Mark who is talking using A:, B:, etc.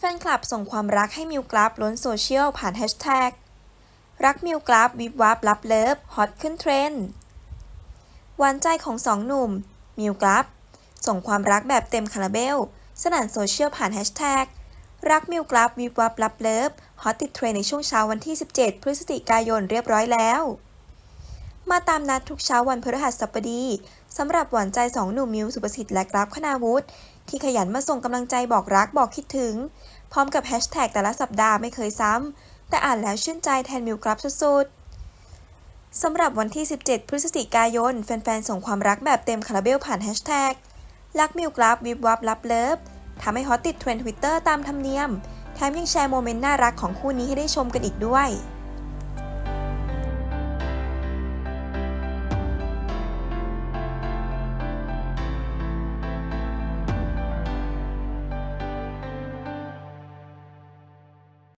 A: แฟนคลับส่งความรักให้มิวกราฟล้นโซเชียลผ่านแฮชแท็กรักมิวกราฟวิบวับรับเลิฟฮอตขึ้นเทรนด์หวานใจของสองหนุ่ม มิวกราฟส่งความรักแบบเต็มคาราเบล สนั่นโซเชียลผ่านแฮชแท็กรักมิวกราฟวิบวับรับเลิฟฮอตติดเทรนในช่วงเช้าวันที่ 17 พฤศจิกายนเรียบร้อยแล้ว มาตามนัดทุกเช้าวันพฤหัสบดีสำหรับหวานใจสองหนุ่มมิวสุประสิทธิ์และกราฟคณาวุฒิที่ขยันมาส่งกำลังใจบอกรักบอกคิดถึง พร้อมกับแฮชแท็กแต่ละสัปดาห์ไม่เคยซ้ำ แต่อ่านแล้วชื่นใจแทนมิวกราฟสุดๆสำหรับวันที่ 17 พฤศจิกายน แฟนๆ ส่งความรักแบบเต็มคาราเบลผ่านแฮชแท็กรักมิวกราฟวิบวับรับเลิฟทำให้ฮอตติดเทรนด์ทวิตเตอร์ตามธรรมเนียม แถมยังแชร์โมเมนต์น่ารักของคู่นี้ให้ได้ชมกันอีกด้วย